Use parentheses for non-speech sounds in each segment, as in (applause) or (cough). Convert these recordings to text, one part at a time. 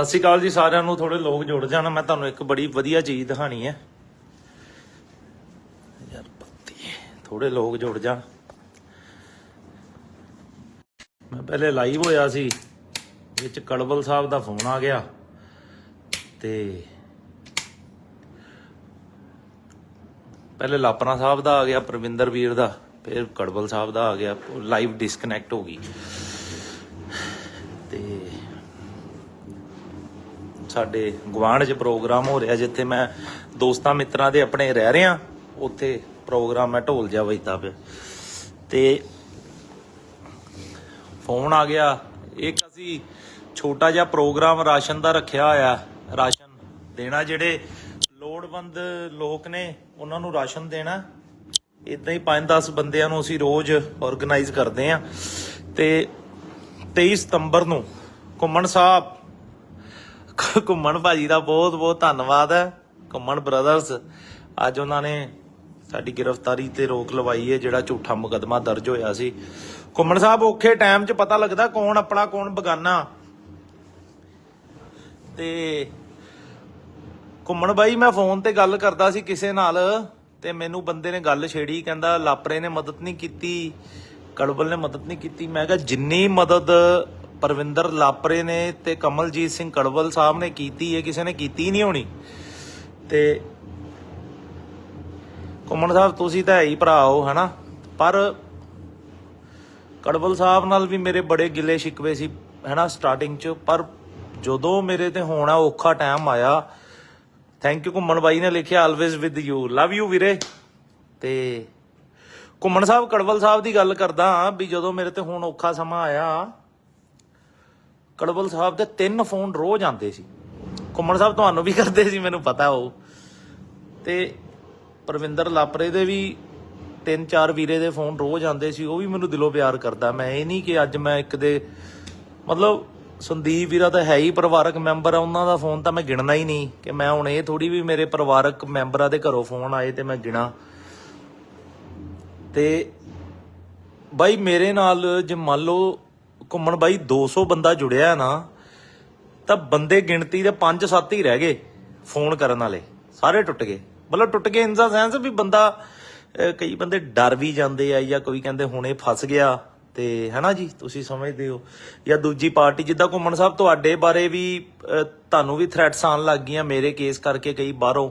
ਸਤਿ ਸ਼੍ਰੀ ਅਕਾਲ ਜੀ ਸਾਰਿਆਂ ਨੂੰ ਥੋੜੇ ਲੋਕ ਜੁੜ ਜਾਣ, ਮੈਂ ਤੁਹਾਨੂੰ ਇੱਕ ਬੜੀ ਵਧੀਆ ਚੀਜ਼ ਦਿਖਾਣੀ ਹੈ। ਯਾਰ ਪੱਤੀ ਥੋੜੇ ਲੋਕ ਜੁੜ ਜਾਣ। ਮੈਂ ਪਹਿਲੇ ਲਾਈਵ ਹੋਇਆ ਸੀ, ਵਿੱਚ ਕੜਵਲ ਸਾਹਿਬ ਦਾ ਫੋਨ ਆ ਗਿਆ, ਤੇ ਪਹਿਲੇ ਲਾਪਰਾ ਸਾਹਿਬ ਦਾ ਆ ਗਿਆ, ਪ੍ਰਵਿੰਦਰ ਵੀਰ ਦਾ, ਫਿਰ ਕੜਵਲ ਸਾਹਿਬ ਦਾ ਆ ਗਿਆ ਲਾਈਵ ਡਿਸਕਨੈਕਟ ਹੋ ਗਈ ਤੇ ਸਾਡੇ ਗਵਾਂਢ 'ਚ ਪ੍ਰੋਗਰਾਮ ਹੋ ਰਿਹਾ ਜਿੱਥੇ ਮੈਂ ਦੋਸਤਾਂ ਮਿੱਤਰਾਂ ਦੇ ਆਪਣੇ ਰਹਿ ਰਿਹਾ, ਉੱਥੇ ਪ੍ਰੋਗਰਾਮ ਮੈਂ ਢੋਲ ਜਾ ਵਜਦਾ ਪਿਆ। ਤੇ ਫੋਨ ਆ ਗਿਆ। ਇੱਕ ਅਸੀਂ ਛੋਟਾ ਜਿਹਾ ਪ੍ਰੋਗਰਾਮ ਰਾਸ਼ਨ ਦਾ ਰੱਖਿਆ ਹੋਇਆ, ਰਾਸ਼ਨ ਦੇਣਾ ਜਿਹੜੇ ਲੋੜਵੰਦ ਲੋਕ ਨੇ, ਉਹਨਾਂ ਨੂੰ ਰਾਸ਼ਨ ਦੇਣਾ। ਇਦਾਂ ਹੀ 5-10 ਬੰਦਿਆਂ ਨੂੰ ਅਸੀਂ ਰੋਜ਼ ਆਰਗੇਨਾਈਜ਼ ਕਰਦੇ ਆਂ ਤੇ 23 ਸਤੰਬਰ ਨੂੰ ਘੁੰਮਣ ਸਾਹਿਬ ਘੁੰਮਣ ਭਾਜੀ ਦਾ ਬਹੁਤ ਬਹੁਤ ਧੰਨਵਾਦ ਹੈ। ਘੁੰਮਣ ਬ੍ਰਦਰਸ ਅੱਜ ਉਹਨਾਂ ਨੇ ਸਾਡੀ ਗ੍ਰਿਫਤਾਰੀ ਤੇ ਰੋਕ ਲਵਾਈ ਹੈ, ਜਿਹੜਾ ਝੂਠਾ ਮੁਕਦਮਾ ਦਰਜ ਹੋਇਆ ਸੀ। ਘੁੰਮਣ ਸਾਹਿਬ, ਔਖੇ ਟਾਈਮ 'ਚ ਪਤਾ ਲੱਗਦਾ ਕੌਣ ਆਪਣਾ, ਕੌਣ ਬਗਾਨਾ। ਤੇ ਘੁੰਮਣ ਬਾਈ, ਮੈਂ ਫੋਨ ਤੇ ਗੱਲ ਕਰਦਾ ਸੀ ਕਿਸੇ ਨਾਲ, ਤੇ ਮੈਨੂੰ ਬੰਦੇ ਨੇ ਗੱਲ ਛੇੜੀ, ਕਹਿੰਦਾ ਲਾਪਰੇ ਨੇ ਮਦਦ ਨਹੀਂ ਕੀਤੀ ਕੜਬਲ ਨੇ ਮਦਦ ਨਹੀਂ ਕੀਤੀ। ਮੈਂ ਕਿਹਾ, ਜਿੰਨੀ ਮਦਦ ਪਰਵਿੰਦਰ ਲਾਪਰੇ ਨੇ ਤੇ ਕਮਲਜੀਤ ਸਿੰਘ ਕੜਵਲ ਸਾਹਿਬ ਨੇ ਕੀਤੀ ਹੈ ਕਿਸੇ ਨੇ ਕੀਤੀ ਨਹੀਂ ਹੋਣੀ। ਤੇ ਘੁੰਮਣ ਸਾਹਿਬ ਤੁਸੀਂ ਤਾਂ ਹੈ ਹੀ ਭਰਾ ਹੋ, ਹਨਾ? ਪਰ ਕੜਬਲ ਸਾਹਿਬ ਨਾਲ ਵੀ ਮੇਰੇ ਬੜੇ ਗਿਲੇ ਸ਼ਿਕਵੇ ਸੀ, ਹੈਨਾ ਸਟਾਰਟਿੰਗ 'ਚ। ਪਰ ਜਦੋਂ ਮੇਰੇ ਤੇ ਹੋਣਾ ਔਖਾ ਟਾਈਮ ਆਇਆ ਥੈਂਕ ਯੂ ਘੁੰਮਣ ਬਾਈ ਨੇ ਲਿਖਿਆ always with you love you ਵੀਰੇ। ਤੇ ਘੁੰਮਣ ਸਾਹਿਬ, ਕੜਵਲ ਸਾਹਿਬ ਦੀ ਗੱਲ ਕਰਦਾ ਵੀ ਜਦੋਂ ਮੇਰੇ ਤੇ ਹੁਣ ਔਖਾ ਸਮਾਂ ਆਇਆ ਕੜਵਲ ਸਾਹਿਬ ਦੇ ਤਿੰਨ ਫੋਨ ਰੋਜ਼ ਆਉਂਦੇ ਸੀ। ਘੁੰਮਣ ਸਾਹਿਬ ਤੁਹਾਨੂੰ ਵੀ ਕਰਦੇ ਸੀ, ਮੈਨੂੰ ਪਤਾ ਉਹ। ਤੇ ਪ੍ਰਵਿੰਦਰ ਲਾਪਰੇ ਦੇ ਵੀ ਤਿੰਨ ਚਾਰ ਵੀਰੇ ਦੇ ਫੋਨ ਰੋਜ਼ ਆਉਂਦੇ ਸੀ, ਉਹ ਵੀ ਮੈਨੂੰ ਦਿਲੋਂ ਪਿਆਰ ਕਰਦਾ। ਮੈਂ ਇਹ ਨਹੀਂ ਕਿ ਅੱਜ ਮੈਂ ਇੱਕ ਦੇ ਮਤਲਬ ਸੰਦੀਪ ਵੀਰਾ ਤਾਂ ਹੈ ਹੀ ਪਰਿਵਾਰਕ ਮੈਂਬਰ ਆ, ਉਹਨਾਂ ਦਾ ਫੋਨ ਤਾਂ ਮੈਂ ਗਿਣਨਾ ਹੀ ਨਹੀਂ। ਕਿ ਮੈਂ ਹੁਣ ਇਹ ਥੋੜੀ ਵੀ ਮੇਰੇ ਪਰਿਵਾਰਕ ਮੈਂਬਰਾਂ ਦੇ ਘਰੋਂ ਫੋਨ ਆਏ ਤੇ ਮੈਂ ਗਿਣਾ। ਤੇ ਬਾਈ ਮੇਰੇ ਨਾਲ ਜੇ ਮੰਨ ਲਓ ਘੁੰਮਣ ਬਾਈ 200 ਬੰਦਾ ਜੁੜਿਆ ਨਾ, ਤਾਂ ਬੰਦੇ ਗਿਣਤੀ ਦੇ 5-7 ਹੀ ਰਹਿ ਗਏ ਫੋਨ ਕਰਨ ਵਾਲੇ। ਸਾਰੇ ਟੁੱਟ ਗਏ। ਮਤਲਬ ਟੁੱਟ ਗਏ ਇਨ ਦਾ ਸੈਂਸ ਵੀ ਬੰਦਾ ਕਈ ਬੰਦੇ ਡਰ ਵੀ ਜਾਂਦੇ ਆ ਜਾਂ ਕੋਈ ਕਹਿੰਦੇ ਹੁਣੇ ਫਸ ਗਿਆ ਤੇ, ਹੈਨਾ ਜੀ, ਤੁਸੀਂ ਸਮਝਦੇ ਹੋ। ਜਾਂ ਦੂਜੀ ਪਾਰਟੀ ਜਿੱਦਾਂ ਘੁੰਮਣ ਸਾਹਿਬ ਤੁਹਾਡੇ ਬਾਰੇ ਵੀ ਤੁਹਾਨੂੰ ਵੀ ਥ੍ਰੈਟਸ ਆਉਣ ਲੱਗ ਗਈਆਂ ਮੇਰੇ ਕੇਸ ਕਰਕੇ ਕਈ ਬਾਹਰੋਂ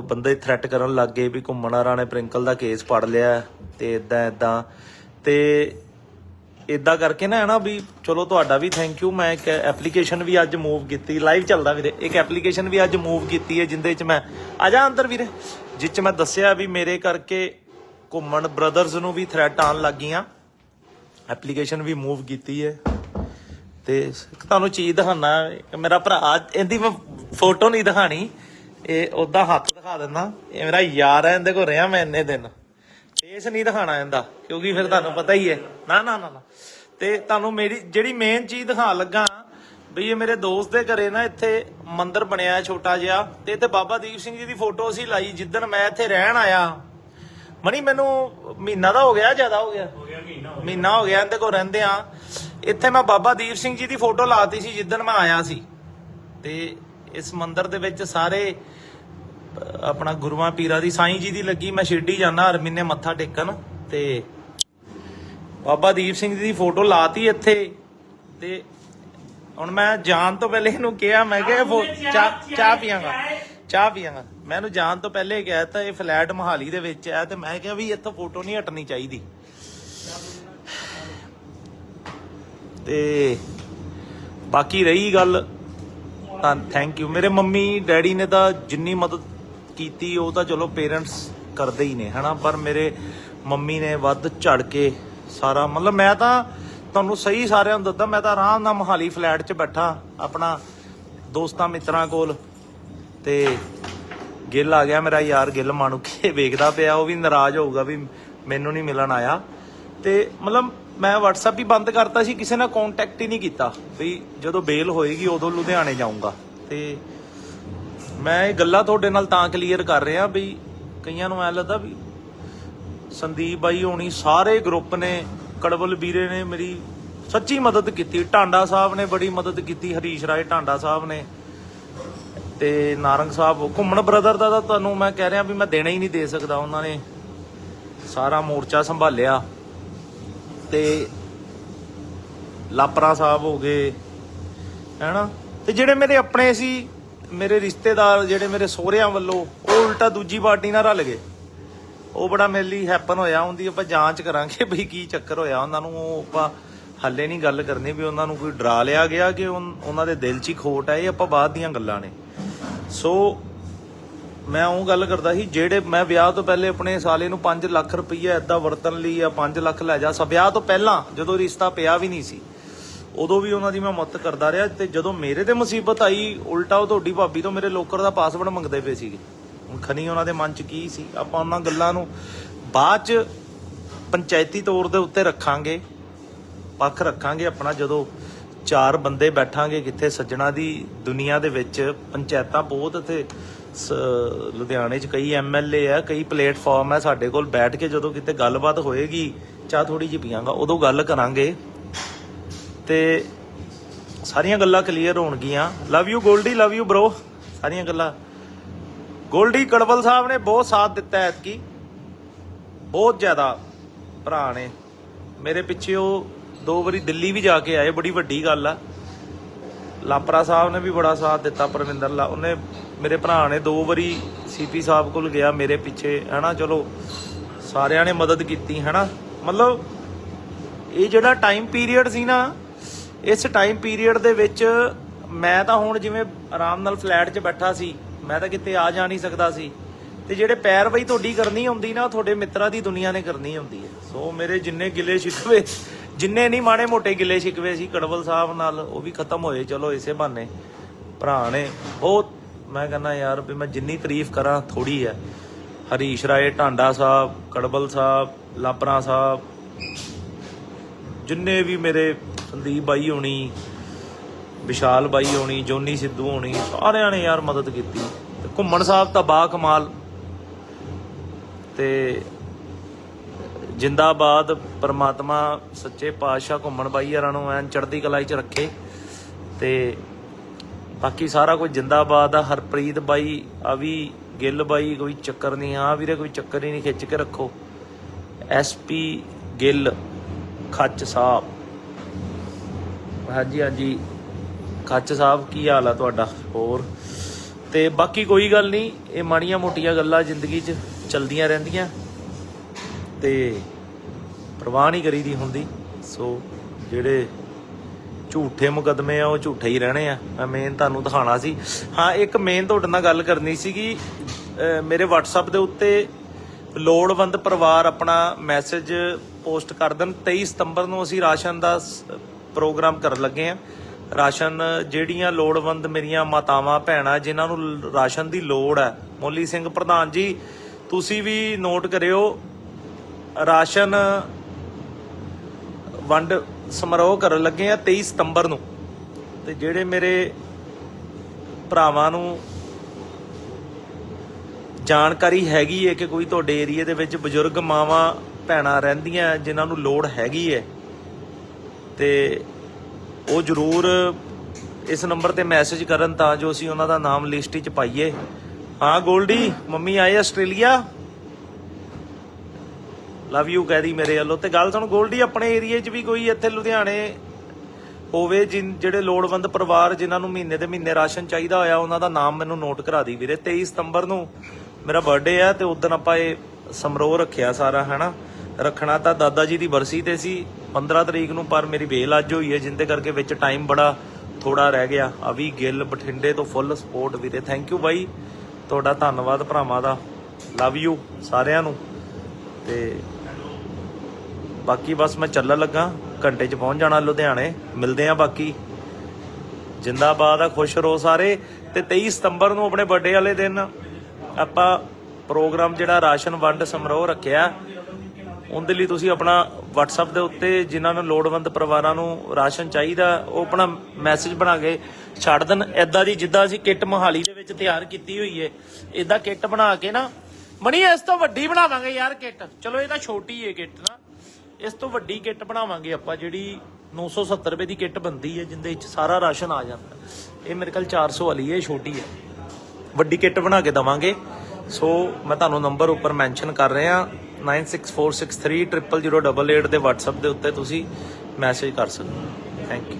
ਬੰਦੇ ਥ੍ਰੈਟ ਕਰਨ ਲੱਗ ਗਏ ਵੀ ਘੁੰਮਣਾਰਾ ਨੇ ਪ੍ਰਿੰਕਲ ਦਾ ਕੇਸ ਪੜ ਲਿਆ ਤੇ ਇਦਾਂ ਇਦਾਂ ਤੇ ਇਦਾਂ ਕਰਕੇ ਨਾ ਹੈ ਨਾ ਵੀ ਚਲੋ ਤੁਹਾਡਾ ਵੀ ਥੈਂਕ ਯੂ ਮੈਂ ਇੱਕ ਐਪਲੀਕੇਸ਼ਨ ਵੀ ਅੱਜ ਮੂਵ ਕੀਤੀ ਲਾਈਵ ਚੱਲਦਾ ਵੀਰੇ। ਇੱਕ ਐਪਲੀਕੇਸ਼ਨ ਵੀ ਅੱਜ ਮੂਵ ਕੀਤੀ ਹੈ, ਜਿੰਦੇ ਵਿੱਚ ਮੈਂ, ਆ ਜਾ ਅੰਦਰ ਵੀਰੇ। ਜਿਸ ਚ ਮੈਂ ਦੱਸਿਆ ਵੀ ਮੇਰੇ ਕਰਕੇ ਘੁੰਮਣ ਬ੍ਰਦਰਸ ਨੂੰ ਵੀ ਥ੍ਰੈਟ ਆਉਣ ਲੱਗ ਗਈਆਂ ਐਪਲੀਕੇਸ਼ਨ ਵੀ ਮੂਵ ਕੀਤੀ ਹੈ। ਤੇ ਤੁਹਾਨੂੰ ਚੀਜ਼ ਦਿਖਾਣਾ ਮੇਰਾ ਭਰਾ, ਇਹਦੀ ਮੈਂ ਫੋਟੋ ਨਹੀਂ ਦਿਖਾਣੀ। ਇਹ ਉਹਦਾ ਹੱਥ ਦਿਖਾ ਦਿੰਦਾ। ਇਹ ਮੇਰਾ ਯਾਰ ਹੈ, ਇਹਦੇ ਕੋਲ ਰਿਹਾ ਮੈਂ ਇੰਨੇ ਦਿਨ। ਫੇਸ ਨਹੀਂ ਦਿਖਾਣਾ ਇਹਦਾ ਕਿਉਂਕਿ ਫਿਰ ਤੁਹਾਨੂੰ ਪਤਾ ਹੀ ਹੈ। ਨਾ ਨਾ ਨਾ ਨਾ। ਤੇ ਤੁਹਾਨੂੰ ਮੇਰੀ ਜਿਹੜੀ ਮੇਨ ਚੀਜ਼ ਦਿਖਾਣ ਲੱਗਾ ਵੀ ਇਹ ਮੇਰੇ ਦੋਸਤ ਦੇ ਘਰੇ ਨਾ ਇੱਥੇ ਮੰਦਿਰ ਬਣਿਆ ਹੈ ਛੋਟਾ ਜਿਹਾ ਤੇ ਇੱਥੇ ਬਾਬਾ ਦੀਪ ਸਿੰਘ ਜੀ ਦੀ ਫੋਟੋ ਅਸੀਂ ਲਾਈ ਜਿੱਦਣ ਮੈਂ ਇੱਥੇ ਰਹਿਣ ਆਇਆ। ਮਣੀ ਮੈਨੂੰ ਮਹੀਨਾ ਦਾ ਹੋ ਗਿਆ ਜ਼ਿਆਦਾ ਹੋ ਗਿਆ? ਹੋ ਗਿਆ ਮਹੀਨਾ ਮਹੀਨਾ ਹੋ ਗਿਆ ਇਹਦੇ ਕੋਲ ਰਹਿੰਦੇ ਆ ਇੱਥੇ ਮੈਂ ਬਾਬਾ ਦੀਪ ਸਿੰਘ ਜੀ ਦੀ ਫੋਟੋ ਲਾਤੀ ਸੀ ਜਿੱਦਣ ਮੈਂ ਆਇਆ ਸੀ। ਤੇ ਇਸ ਮੰਦਿਰ ਦੇ ਵਿੱਚ ਸਾਰੇ ਆਪਣਾ ਗੁਰੂਆਂ ਪੀਰਾਂ ਦੀ ਸਾਈਂ ਜੀ ਦੀ ਲੱਗੀ ਮੈਂ ਸ਼ਿਰਡੀ ਜਾਣਾ ਹਰ ਮਹੀਨੇ ਮੱਥਾ ਟੇਕਣ ਤੇ ਬਾਬਾ ਦੀਪ ਸਿੰਘ ਜੀ ਦੀ ਫੋਟੋ ਲਾਤੀ ਇੱਥੇ ਤੇ ਹੁਣ ਮੈਂ ਜਾਣ ਤੋਂ ਪਹਿਲੇ ਇਹਨੂੰ ਕਿਹਾ ਮੈਂ ਕਿਹਾ ਚਾਹ ਪੀਵਾਂਗਾ ਚਾਹ ਪੀਵਾਂਗਾ ਮੈਂ ਇਹਨੂੰ ਜਾਣ ਤੋਂ ਪਹਿਲੇ ਕਿਹਾ ਤਾਂ ਇਹ ਫਲੈਟ ਮਹਾਲੀ ਦੇ ਵਿੱਚ ਹੈ ਤੇ ਮੈਂ ਕਿਹਾ ਵੀ ਇੱਥੋਂ ਫੋਟੋ ਨਹੀਂ ਹਟਣੀ ਚਾਹੀਦੀ। ਤੇ ਬਾਕੀ ਰਹੀ ਗੱਲ ਤਾਂ ਥੈਂਕ ਯੂ ਮੇਰੇ ਮੰਮੀ ਡੈਡੀ ਨੇ ਤਾਂ ਜਿੰਨੀ ਮਦਦ ਕੀਤੀ, ਉਹ ਤਾਂ ਚਲੋ ਪੇਰੈਂਟਸ ਕਰਦੇ ਹੀ ਨੇ, ਹਨਾ? ਪਰ ਮੇਰੇ ਮੰਮੀ ਨੇ ਵੱਧ ਝੜ ਕੇ ਸਾਰਾ, ਮਤਲਬ ਮੈਂ ਤਾਂ ਤੁਹਾਨੂੰ ਸਹੀ ਸਾਰਿਆਂ ਨੂੰ ਦੱਸਦਾ, ਮੈਂ ਤਾਂ ਆਰਾਮ ਨਾਲ ਮਹਾਲੀ ਫਲੈਟ 'ਚ ਬੈਠਾ, ਆਪਣਾ ਦੋਸਤਾਂ ਮਿੱਤਰਾਂ ਕੋਲ, ਤੇ ਗਿੱਲ ਆ ਗਿਆ ਮੇਰਾ ਯਾਰ, ਗਿੱਲ ਮਾਣੂਕੇ (laughs) ਵੇਖਦਾ ਪਿਆ, ਉਹ ਵੀ ਨਾਰਾਜ਼ ਹੋਊਗਾ ਵੀ ਮੈਨੂੰ ਨਹੀਂ ਮਿਲਣ ਆਇਆ। ਤੇ ਮਤਲਬ ਮੈਂ WhatsApp ਹੀ ਬੰਦ ਕਰਤਾ ਸੀ, ਕਿਸੇ ਨਾਲ ਕੰਟੈਕਟ ਹੀ ਨਹੀਂ ਕੀਤਾ, ਵੀ ਜਦੋਂ ਬੇਲ ਹੋਏਗੀ ਉਦੋਂ ਲੁਧਿਆਣੇ ਜਾਊਂਗਾ। ਤੇ ਮੈਂ ਇਹ ਗੱਲਾਂ ਤੁਹਾਡੇ ਨਾਲ ਤਾਂ ਕਲੀਅਰ ਕਰ ਰਿਹਾ ਵੀ ਕਈਆਂ ਨੂੰ ਐ ਲੱਗਦਾ ਵੀ ਸੰਦੀਪ ਬਾਈ ਹੋਣੀ ਸਾਰੇ ਗਰੁੱਪ ਨੇ, ਕੜਵਲ ਵੀਰੇ ਨੇ ਮੇਰੀ ਸੱਚੀ ਮਦਦ ਕੀਤੀ। ਟਾਂਡਾ ਸਾਹਿਬ ਨੇ ਬੜੀ ਮਦਦ ਕੀਤੀ, ਹਰੀਸ਼ ਰਾਏ ਟਾਂਡਾ ਸਾਹਿਬ ਨੇ ਤੇ ਨਾਰੰਗ ਸਾਹਿਬ, ਘੁੰਮਣ ਬ੍ਰਦਰ ਦਾ ਤਾਂ ਤੁਹਾਨੂੰ ਮੈਂ ਕਹਿ ਰਿਹਾ ਵੀ ਮੈਂ ਦੇਣਾ ਹੀ ਨਹੀਂ ਦੇ ਸਕਦਾ ਉਹਨਾਂ ਨੇ। ਸਾਰਾ ਮੋਰਚਾ ਸੰਭਾਲਿਆ। ਤੇ ਲਾਪਰਾ ਸਾਹਿਬ ਹੋ ਗਏ, ਹੈਨਾ? ਤੇ ਜਿਹੜੇ ਮੇਰੇ ਆਪਣੇ ਸੀ ਮੇਰੇ ਰਿਸ਼ਤੇਦਾਰ ਜਿਹੜੇ ਮੇਰੇ ਸਹੁਰਿਆਂ ਵੱਲੋਂ, ਉਹ ਉਲਟਾ ਦੂਜੀ ਪਾਰਟੀ ਨਾਲ ਰਲ ਗਏ। ਉਹ ਬੜਾ ਮੇਰੇ ਲਈ ਹੈਪਨ ਹੋਇਆ, ਉਹਦੀ ਆਪਾਂ ਜਾਂਚ ਕਰਾਂਗੇ ਬਈ ਕੀ ਚੱਕਰ ਹੋਇਆ। ਉਹਨਾਂ ਨੂੰ ਉਹ ਆਪਾਂ ਹੱਲੇ ਨਹੀਂ ਗੱਲ ਕਰਨੀ ਵੀ ਉਹਨਾਂ ਨੂੰ ਕੋਈ ਡਰਾ ਲਿਆ ਗਿਆ ਕਿ ਉਹਨਾਂ ਦੇ ਦਿਲ 'ਚ ਹੀ ਖੋਟ ਹੈ ਇਹ ਆਪਾਂ ਬਾਅਦ ਦੀਆਂ ਗੱਲਾਂ ਨੇ। ਸੋ, ਮੈਂ ਉਹ ਗੱਲ ਕਰਦਾ ਸੀ, ਜਿਹੜੇ ਮੈਂ ਵਿਆਹ ਤੋਂ ਪਹਿਲੇ ਆਪਣੇ ਸਾਲੇ ਨੂੰ 5 ਲੱਖ ਰੁਪਈਆ ਏਦਾਂ ਵਰਤਣ ਲਈ ਆ 5 ਲੱਖ ਲੈ ਜਾ, ਸਾ, ਵਿਆਹ ਤੋਂ ਪਹਿਲਾਂ ਜਦੋਂ ਰਿਸ਼ਤਾ ਪਿਆ ਵੀ ਨਹੀਂ ਸੀ ਉਦੋਂ ਵੀ ਉਹਨਾਂ ਦੀ ਮੈਂ ਮਦਦ ਕਰਦਾ ਰਿਹਾ ਤੇ ਜਦੋਂ ਮੇਰੇ ਤੇ ਮੁਸੀਬਤ ਆਈ, ਉਲਟਾ ਉਹ ਤੁਹਾਡੀ ਭਾਬੀ ਤੋਂ ਮੇਰੇ ਲੋਕਰ ਦਾ ਪਾਸਵਰਡ ਮੰਗਦੇ ਪਏ ਸੀਗੇ। ਹੁਣ ਖਨੀ ਉਹਨਾਂ ਦੇ ਮਨ 'ਚ ਕੀ ਸੀ? ਆਪਾਂ ਉਹਨਾਂ ਗੱਲਾਂ ਨੂੰ ਬਾਅਦ 'ਚ ਪੰਚਾਇਤੀ ਤੌਰ ਦੇ ਉੱਤੇ ਰੱਖਾਂਗੇ, ਪੱਖ ਰੱਖਾਂਗੇ ਆਪਣਾ ਜਦੋਂ ਚਾਰ ਬੰਦੇ ਬੈਠਾਂਗੇ ਕਿੱਥੇ ਸੱਜਣਾ ਦੀ ਦੁਨੀਆ ਦੇ ਵਿੱਚ, ਪੰਚਾਇਤਾਂ ਬਹੁਤ ਇੱਥੇ ਸ- ਲੁਧਿਆਣੇ 'ਚ ਕਈ ਐਮਐਲਏ ਆ, ਕਈ ਪਲੇਟਫਾਰਮ ਆ ਸਾਡੇ ਕੋਲ ਬੈਠ ਕੇ ਜਦੋਂ ਕਿਤੇ ਗੱਲਬਾਤ ਹੋਏਗੀ, ਚਾਹ ਥੋੜੀ ਜਿਹੀ ਪੀਵਾਂਗਾ ਉਦੋਂ ਗੱਲ ਕਰਾਂਗੇ। ਤੇ ਸਾਰੀਆਂ ਗੱਲਾਂ ਕਲੀਅਰ ਹੋਣਗੀਆਂ। Love you Goldy love you bro ਸਾਰੀਆਂ ਗੱਲਾਂ। ਗੋਲਡੀ ਕੜਵਲ ਸਾਹਿਬ ਨੇ ਬਹੁਤ ਸਾਥ ਦਿੱਤਾ ਐਤਕੀ। ਬਹੁਤ ਜ਼ਿਆਦਾ ਭਰਾ ਨੇ। ਮੇਰੇ ਪਿੱਛੇ ਉਹ ਦੋ ਵਾਰੀ ਦਿੱਲੀ ਵੀ ਜਾ ਕੇ ਆਏ, ਬੜੀ ਵੱਡੀ ਗੱਲ ਆ। ਲਾਪਰਾ ਸਾਹਿਬ ਨੇ ਵੀ ਬੜਾ ਸਾਥ ਦਿੱਤਾ, ਪਰਵਿੰਦਰ ਲਾ, ਉਹਨੇ ਮੇਰੇ ਭਰਾ ਨੇ ਦੋ ਵਾਰੀ ਸੀਪੀ ਸਾਹਿਬ ਕੋਲ ਗਿਆ ਮੇਰੇ ਪਿੱਛੇ, ਹਨਾ? ਚਲੋ, ਸਾਰਿਆਂ ਨੇ ਮਦਦ ਕੀਤੀ, ਹਨਾ? ਮਤਲਬ, ਇਹ ਜਿਹੜਾ ਟਾਈਮ ਪੀਰੀਅਡ ਸੀ ਨਾ ਇਸ ਟਾਈਮ ਪੀਰੀਅਡ ਦੇ ਵਿੱਚ ਮੈਂ ਤਾਂ ਹੁਣ ਜਿਵੇਂ ਆਰਾਮ ਨਾਲ ਫਲੈਟ 'ਚ ਬੈਠਾ ਸੀ, ਮੈਂ ਤਾਂ ਕਿਤੇ ਆ ਜਾ ਨਹੀਂ ਸਕਦਾ ਸੀ। ਤੇ ਜਿਹੜੇ ਪੈਰ ਬਈ ਤੁਹਾਡੀ ਕਰਨੀ ਹੁੰਦੀ ਨਾ ਤੁਹਾਡੇ ਮਿੱਤਰਾਂ ਦੀ ਦੁਨੀਆ ਨੇ ਕਰਨੀ ਹੁੰਦੀ ਹੈ। ਸੋ ਮੇਰੇ ਜਿੰਨੇ ਗਿਲੇ ਸ਼ਿਕਵੇ, ਜਿੰਨੇ ਨਹੀਂ ਮਾੜੇ ਮੋਟੇ ਗਿਲੇ ਸ਼ਿਕਵੇ ਸੀ ਕੜਵਲ ਸਾਹਿਬ ਨਾਲ, ਉਹ ਵੀ ਖਤਮ ਹੋਏ, ਚਲੋ ਇਸੇ ਬਹਾਨੇ। ਭਰਾ ਨੇ ਬਹੁਤ, ਮੈਂ ਕਹਿੰਦਾ ਯਾਰ ਵੀ ਮੈਂ ਜਿੰਨੀ ਤਾਰੀਫ ਕਰਾਂ ਥੋੜੀ ਹੈ। ਹਰੀਸ਼ ਰਾਏ, ਢਾਂਡਾ ਸਾਹਿਬ ਕੜਬਲ ਸਾਹਿਬ, ਲਾਪਰਾ ਸਾਹਿਬ, ਜਿੰਨੇ ਵੀ ਮੇਰੇ ਸੰਦੀਪ ਬਾਈ ਹੋਣੀ, ਵਿਸ਼ਾਲ ਬਾਈ ਹੋਣੀ, ਜੋਨੀ ਸਿੱਧੂ ਹੋਣੀ, ਸਾਰਿਆਂ ਨੇ ਯਾਰ ਮਦਦ ਕੀਤੀ। ਤੇ ਘੁੰਮਣ ਸਾਹਿਬ ਤਾਂ ਬਾ ਕਮਾਲ। ਤੇ ਜਿੰਦਾਬਾਦ ਪਰਮਾਤਮਾ ਸੱਚੇ ਪਾਤਸ਼ਾਹ ਘੁੰਮਣ ਬਾਈ ਯਾਰਾਂ ਨੂੰ ਐਨ ਚੜ੍ਹਦੀ ਕਲਾ 'ਚ ਰੱਖੇ। ਤੇ ਬਾਕੀ ਸਾਰਾ ਕੁਝ ਜਿੰਦਾਬਾਦ ਆ। ਹਰਪ੍ਰੀਤ ਬਾਈ, ਆ ਵੀ ਗਿੱਲ ਬਾਈ, ਕੋਈ ਚੱਕਰ ਨਹੀਂ। ਆ ਵੀਰੇ ਕੋਈ ਚੱਕਰ ਹੀ ਨਹੀਂ, ਖਿੱਚ ਕੇ ਰੱਖੋ। ਐਸਪੀ ਗਿੱਲ, ਖੱਚ ਸਾਹਿਬ। ਹਾਂਜੀ ਹਾਂਜੀ। ਖੱਚ ਸਾਹਿਬ, ਕੀ ਹਾਲ ਆ ਤੁਹਾਡਾ? ਹੋਰ? ਤੇ ਬਾਕੀ ਕੋਈ ਗੱਲ ਨਹੀਂ, ਇਹ ਮਾੜੀਆਂ ਮੋਟੀਆਂ ਗੱਲਾਂ ਜ਼ਿੰਦਗੀ 'ਚ ਚਲਦੀਆਂ ਰਹਿੰਦੀਆਂ। ਤੇ ਪ੍ਰਵਾਹ ਨਹੀਂ ਕਰੀਦੀ ਹੁੰਦੀ। ਸੋ ਜਿਹੜੇ ਝੂਠੇ ਮੁਕਦਮੇ ਆ, ਉਹ ਝੂਠੇ ਹੀ ਰਹਿਣੇ ਆ। ਮੈਂ ਮੇਨ ਤੁਹਾਨੂੰ ਦਿਖਾਣਾ ਸੀ। ਹਾਂ, ਇੱਕ ਮੇਨ ਤੁਹਾਡੇ ਨਾਲ ਗੱਲ ਕਰਨੀ ਸੀਗੀ। ਮੇਰੇ WhatsApp ਦੇ ਉੱਤੇ ਲੋੜਵੰਦ ਪਰਿਵਾਰ ਆਪਣਾ ਮੈਸੇਜ ਪੋਸਟ ਕਰ ਦੇਣ। 23 ਸਤੰਬਰ ਨੂੰ ਅਸੀਂ ਰਾਸ਼ਨ ਦਾ ਪ੍ਰੋਗਰਾਮ ਕਰਨ ਲੱਗੇ ਆ। ਰਾਸ਼ਨ ਜਿਹੜੀਆਂ ਲੋੜਵੰਦ ਮੇਰੀਆਂ ਮਾਤਾਵਾਂ, ਭੈਣਾਂ, ਜਿਨ੍ਹਾਂ ਨੂੰ ਰਾਸ਼ਨ ਦੀ ਲੋੜ ਹੈ। ਮੋਲੀ ਸਿੰਘ ਪ੍ਰਧਾਨ ਜੀ, ਤੁਸੀਂ ਵੀ ਨੋਟ ਕਰਿਓ, ਰਾਸ਼ਨ ਵੰਡ ਸਮਾਰੋਹ ਕਰਨ ਲੱਗੇ ਆ 23 ਸਤੰਬਰ ਨੂੰ। ਤੇ ਜਿਹੜੇ ਮੇਰੇ ਭਰਾਵਾਂ ਨੂੰ ਜਾਣਕਾਰੀ ਹੈਗੀ ਹੈ ਕਿ ਕੋਈ ਤੁਹਾਡੇ ਏਰੀਆ ਦੇ ਵਿੱਚ ਬਜ਼ੁਰਗ ਮਾਵਾਂ, ਭੈਣਾਂ ਰਹਿੰਦੀਆਂ, ਜਿਨ੍ਹਾਂ ਨੂੰ ਲੋੜ ਹੈਗੀ ਹੈ ਤੇ ਉਹ ਜ਼ਰੂਰ ਇਸ ਨੰਬਰ ਤੇ ਮੈਸੇਜ ਕਰਨ ਤਾਂ ਜੋ ਅਸੀਂ ਉਹਨਾਂ ਦਾ ਨਾਮ ਲਿਸਟ 'ਚ ਪਾਈਏ। ਹਾਂ, ਗੋਲਡੀ, ਮੰਮੀ ਆਏ ਆਸਟ੍ਰੇਲੀਆ? ਲਵ ਯੂ ਕਹਿਦੀ ਮੇਰੇ ਵੱਲੋਂ। ਤੇ ਗੱਲ ਸੁਣ, ਗੋਲਡੀ, ਆਪਣੇ ਏਰੀਆ 'ਚ ਵੀ ਕੋਈ ਇੱਥੇ ਲੁਧਿਆਣੇ ਹੋਵੇ ਜਿਨ, ਜਿਹੜੇ ਲੋੜਵੰਦ ਪਰਿਵਾਰ ਜਿਨ੍ਹਾਂ ਨੂੰ ਮਹੀਨੇ ਦੇ ਮਹੀਨੇ ਰਾਸ਼ਨ ਚਾਹੀਦਾ ਹੋਇਆ, ਉਹਨਾਂ ਦਾ ਨਾਮ ਮੈਨੂੰ ਨੋਟ ਕਰਾ ਦੀ ਵੀਰੇ। 23 ਸਤੰਬਰ ਨੂੰ ਮੇਰਾ ਬਰਥਡੇ ਆ ਤੇ ਉਦੋਂ ਆਪਾਂ ਇਹ ਸਮਾਰੋਹ ਰੱਖਿਆ ਸਾਰਾ, ਹੈਨਾ? ਰੱਖਣਾ ਤਾਂ ਦਾਦਾ ਜੀ ਦੀ ਬਰਸੀ ਤੇ ਸੀ। 15 ਤਰੀਕ ਨੂੰ, ਪਰ ਮੇਰੀ ਵੇਲ ਅੱਜ ਹੋਈ ਹੈ, ਜਿੰਦੇ ਕਰਕੇ ਵਿੱਚ ਟਾਈਮ ਬੜਾ ਥੋੜਾ ਰਹਿ ਗਿਆ। ਅਵੀ ਗਿੱਲ ਬਠਿੰਡੇ ਤੋਂ ਫੁੱਲ ਸਪੋਰਟ ਵੀਰੇ। ਥੈਂਕ ਯੂ ਬਾਈ। ਤੁਹਾਡਾ ਧੰਨਵਾਦ ਭਰਾਵਾਂ ਦਾ। ਲਵ ਯੂ ਸਾਰਿਆਂ ਨੂੰ। ਤੇ ਬਾਕੀ ਬਸ ਮੈਂ ਚੱਲਣ ਲੱਗਾ। ਘੰਟੇ 'ਚ ਪਹੁੰਚ ਜਾਣਾ ਲੁਧਿਆਣੇ। ਮਿਲਦੇ ਆ ਬਾਕੀ। ਜਿੰਦਾਬਾਦ ਆ, ਖੁਸ਼ ਰਹੋ ਸਾਰੇ। ਤੇ 23 ਸਤੰਬਰ ਨੂੰ ਆਪਣੇ ਬਰਥਡੇ ਵਾਲੇ ਦਿਨ ਆਪਾਂ ਪ੍ਰੋਗਰਾਮ ਜਿਹੜਾ ਰਾਸ਼ਨ ਵੰਡ ਸਮਾਰੋਹ ਰੱਖਿਆ। ਉਹਦੇ ਲਈ ਤੁਸੀਂ ਆਪਣਾ WhatsApp ਦੇ ਉੱਤੇ ਜਿਨ੍ਹਾਂ ਨੂੰ ਲੋੜਵੰਦ ਪਰਿਵਾਰਾਂ ਨੂੰ ਰਾਸ਼ਨ ਚਾਹੀਦਾ, ਉਹ ਆਪਣਾ ਮੈਸੇਜ ਬਣਾ ਕੇ ਛੱਡ ਦੇਣ। ਐਦਾਂ ਦੀ ਜਿੱਦਾਂ ਅਸੀਂ ਕਿੱਟ ਮੋਹਾਲੀ ਦੇ ਵਿੱਚ ਤਿਆਰ ਕੀਤੀ ਹੋਈ ਏ ਐਦਾਂ ਕਿੱਟ ਬਣਾ ਕੇ ਨਾ ਮਣੀ ਇਸ ਤੋਂ ਵੱਡੀ ਬਣਾਵਾਂਗੇ ਯਾਰ ਕਿੱਟ। ਚਲੋ ਇਹ ਤਾਂ ਛੋਟੀ ਏ ਕਿੱਟ ਨਾ। ਇਸ ਤੋਂ ਵੱਡੀ ਕਿੱਟ ਬਣਾਵਾਂਗੇ ਆਪਾਂ ਜਿਹੜੀ 970 ਰੁਪਏ ਦੀ ਕਿੱਟ ਬੰਦੀ ਹੈ ਜਿੰਦੇ ਵਿੱਚ ਸਾਰਾ ਰਾਸ਼ਨ ਆ ਜਾਂਦਾ। ਇਹ ਮੇਰੇ ਕੋਲ 400 ਵਾਲੀ ਹੈ ਛੋਟੀ ਹੈ ਵੱਡੀ ਕਿੱਟ ਬਣਾ ਕੇ ਦਵਾਂਗੇ। ਸੋ ਮੈਂ ਤੁਹਾਨੂੰ ਨੰਬਰ ਉੱਪਰ ਮੈਂਸ਼ਨ ਕਰ ਰਿਹਾ। 9646300008 ਦੇ WhatsApp ਦੇ ਉੱਤੇ ਤੁਸੀਂ ਮੈਸੇਜ ਕਰ ਸਕਦੇ ਹੋ। Thank you